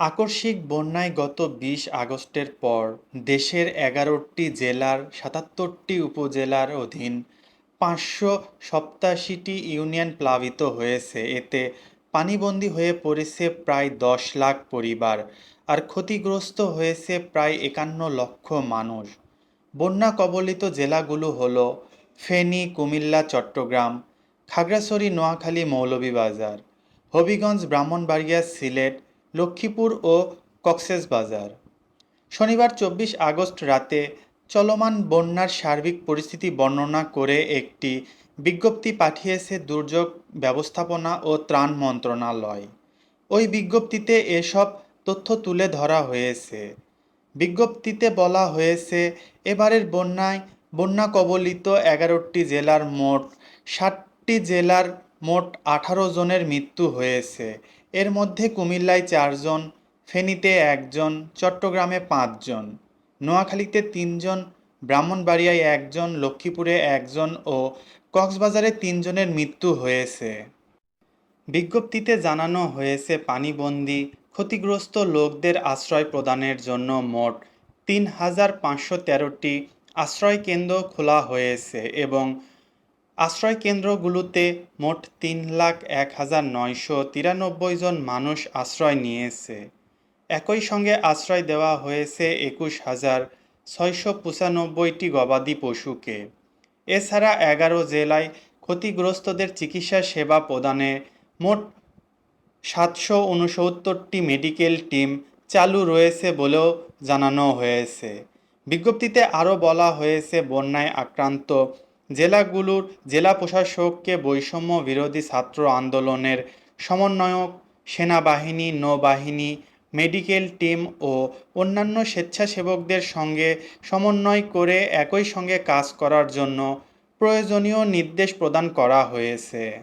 আকস্মিক বন্যায় গত বিশ আগস্টের পর দেশের এগারোটি জেলার সাতাত্তরটি উপজেলার অধীন পাঁচশো সপ্তাশিটি ইউনিয়ন প্লাবিত হয়েছে। এতে পানিবন্দী হয়ে পড়েছে প্রায় দশ লাখ পরিবার আর ক্ষতিগ্রস্ত হয়েছে প্রায় একান্ন লক্ষ মানুষ। বন্যা কবলিত জেলাগুলো হল ফেনী, কুমিল্লা, চট্টগ্রাম, খাগড়াছড়ি, নোয়াখালী, মৌলভীবাজার, হবিগঞ্জ, ব্রাহ্মণবাড়িয়া, সিলেট লক্ষ্মীপুর ও কক্সেসবাজার শনিবার চব্বিশ আগস্ট রাতে চলমান বন্যার সার্বিক পরিস্থিতি বর্ণনা করে একটি বিজ্ঞপ্তি পাঠিয়েছে দুর্যোগ ব্যবস্থাপনা ও ত্রাণ মন্ত্রণালয়। ওই বিজ্ঞপ্তিতে এসব তথ্য তুলে ধরা হয়েছে। বিজ্ঞপ্তিতে বলা হয়েছে, এবারের বন্যায় বন্যা কবলিত এগারোটি জেলার মোট ষাটটি জেলার মোট আঠারো জনের মৃত্যু হয়েছে। এর মধ্যে কুমিল্লায় চারজন, ফেনীতে একজন, চট্টগ্রামে পাঁচজন, নোয়াখালীতে তিনজন, ব্রাহ্মণবাড়িয়ায় একজন, লক্ষ্মীপুরে একজন ও কক্সবাজারে তিনজনের মৃত্যু হয়েছে। বিজ্ঞপ্তিতে জানানো হয়েছে, পানিবন্দী, ক্ষতিগ্রস্ত লোকদের আশ্রয় প্রদানের জন্য মোট তিন হাজার পাঁচশো তেরোটি আশ্রয়কেন্দ্র খোলা হয়েছে এবং আশ্রয়কেন্দ্রগুলোতে মোট তিন লাখ এক হাজার নয়শো তিরানব্বই জন মানুষ আশ্রয় নিয়েছে। একই সঙ্গে আশ্রয় দেওয়া হয়েছে একুশ হাজার ছয়শো পঁচানব্বইটি গবাদি পশুকে। এছাড়া এগারো জেলায় ক্ষতিগ্রস্তদের চিকিৎসা সেবা প্রদানে মোট সাতশো উনসত্তরটি মেডিকেল টিম চালু রয়েছে বলেও জানানো হয়েছে। বিজ্ঞপ্তিতে আরও বলা হয়েছে, বন্যায় আক্রান্ত জেলাগুলোর জেলা প্রশাসককে বৈষম্য বিরোধী ছাত্র আন্দোলনের সমন্বয়ক, সেনাবাহিনী, নৌবাহিনী, মেডিকেল টিম ও অন্যান্য স্বেচ্ছাসেবকদের সঙ্গে সমন্বয় করে একই সঙ্গে কাজ করার জন্য প্রয়োজনীয় নির্দেশ প্রদান করা হয়েছে।